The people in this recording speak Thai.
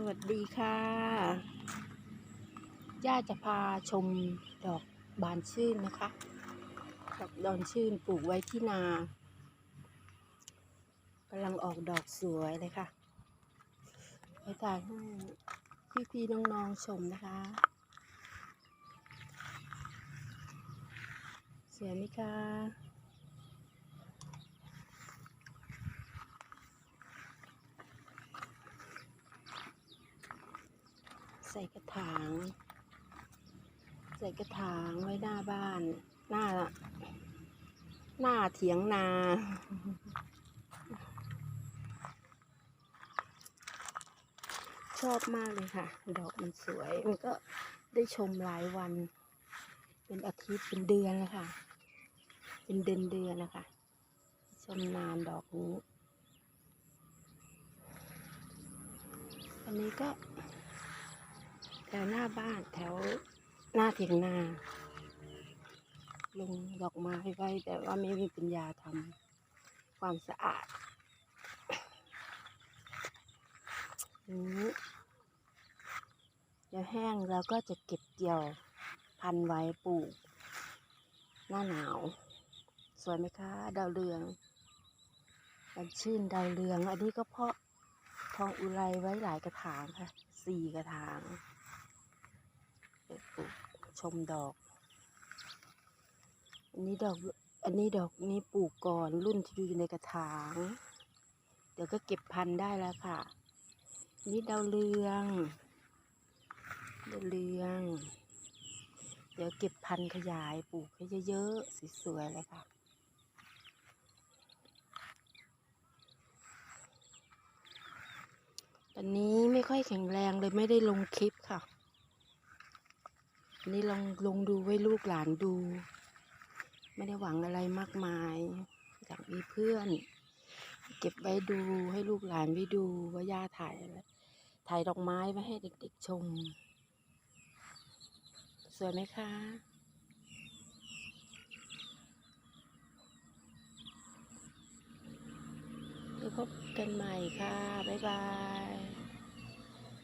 สวัสดีค่ะ ย่าจะพาชมดอกบานชื่นนะคะ ดอกดอนชื่นปลูกไว้ที่นากำลังออกดอกสวยเลยค่ะไปถ่ายให้พี่ๆน้องๆชมนะคะ สวยไหมคะ ส่กระถาง ใส่กระถางไว้หน้าบ้าน หน้าหน้าเถียงนา ชอบมากเลยค่ะ ดอกมันสวย มันก็ได้ชมหลายวัน เป็นอาทิตย์เป็นเดือนเลยค่ะ เป็นเดือนเดือนนะคะ ชมนานดอกนี้ อันนี้ก็ แถวหน้าบ้านแถวหน้าเถียงนาลงดอกไม้ไว้แต่ว่าไม่มีปัญญาทำความสะอาดนี้เดี๋ยวแห้งแล้วก็จะเก็บเกี่ยวพันไว้ปลูก หน้าหนาว สวยไหมคะ ดาวเรืองมันชื่นดาวเรือง อันนี้ก็เพาะทองอุไรไว้หลายกระถางค่ะสี่กระถาง ชมดอก อันนี้ดอก อันนี้ดอกนี้ปลูกก่อนรุ่นที่อยู่ในกระถาง เดี๋ยวก็เก็บพันธุ์ได้แล้วค่ะ นี่ดาวเรือง ดาวเรือง เดี๋ยวเก็บพันธุ์ขยายปลูกให้เยอะๆสวยๆเลยค่ะตอนนี้ไม่ค่อยแข็งแรงเลยไม่ได้ลงคลิปค่ะ อันนี้ลองลงดูไว้ลูกหลานดู ไม่ได้หวังอะไรมากมาย อยากมีเพื่อน เก็บไว้ดูให้ลูกหลานไว้ดูว่าย่าถ่ายอะไรถ่ายดอกไม้ไว้ให้เด็กๆชม สวยไหมคะแล้วพบกันใหม่ค่ะ บ๊ายบาย